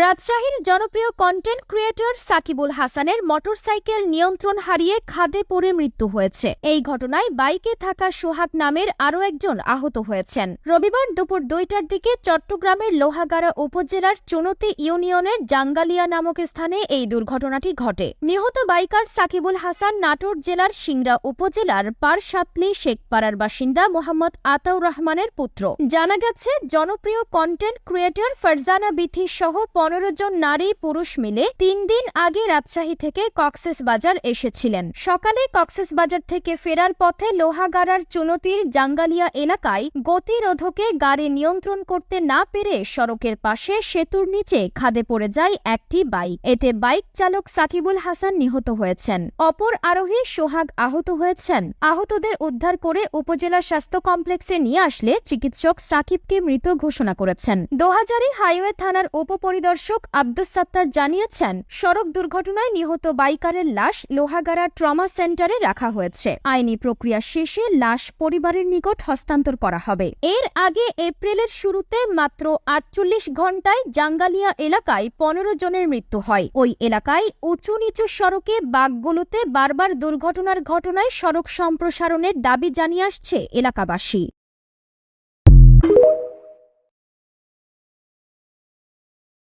রাজশাহীর জনপ্রিয় content creator Shakibul হাসানের মোটরসাইকেল নিয়ন্ত্রণ হারিয়ে খাদে পড়ে মৃত্যু হয়েছে। এই ঘটনায় বাইকে থাকা সোহাগ নামের আরও একজন আহত হয়েছেন। রবিবার দুপুর দুইটার দিকে চট্টগ্রামের লোহাগাড়া উপজেলার চুনতি ইউনিয়নের জাঙ্গালিয়া নামক স্থানে এই দুর্ঘটনাটি ঘটে। নিহত বাইকার সাকিবুল হাসান নাটোর জেলার সিংড়া উপজেলার পারসাপলি শেখপাড়ার বাসিন্দা মোহাম্মদ আতাউর রহমানের পুত্র। জানা গেছে, জনপ্রিয় কন্টেন্ট ক্রিয়েটর ফারজানা বিথি সহ পনেরো জন নারী পুরুষ মিলে তিন দিন আগে রাজশাহী থেকে কক্সেস বাজার এসেছিলেন। সকালে কক্সেস বাজার থেকে ফেরার পথে লোহাগাড়ার চুনতির জাঙ্গালিয়া এলাকায় গতিরোধকে গাড়ি নিয়ন্ত্রণ করতে না পেরে সড়কের পাশে সেতুর নিচে খাদে পড়ে যায় একটি বাইক। এতে বাইক চালক সাকিবুল হাসান নিহত হয়েছেন। অপর আরোহী সোহাগ আহত হয়েছেন। আহতদের উদ্ধার করে উপজেলা স্বাস্থ্য কমপ্লেক্সে নিয়ে আসলে চিকিৎসক সাকিবকে মৃত ঘোষণা করেছেন। দোহাজারি হাইওয়ে থানার উপপরিদর্শক আব্দুস সাত্তার জানিয়েছেন, সড়ক দুর্ঘটনায় নিহত বাইকারের লাশ লোহাগাড়া ট্রমা সেন্টারে রাখা হয়েছে। আইনি প্রক্রিয়া শেষে লাশ পরিবারের নিকট হস্তান্তর করা হবে। এর আগে এপ্রিলের শুরুতে মাত্র আটচল্লিশ ঘন্টায় জাঙ্গালিয়া এলাকায় পনেরো জনের মৃত্যু হয়। ওই এলাকায় উঁচু নিচু সড়কে বাঘগুলোতে বারবার দুর্ঘটনার ঘটনায় সড়ক সম্প্রসারণের দাবি জানিয়ে আসছে এলাকাবাসী।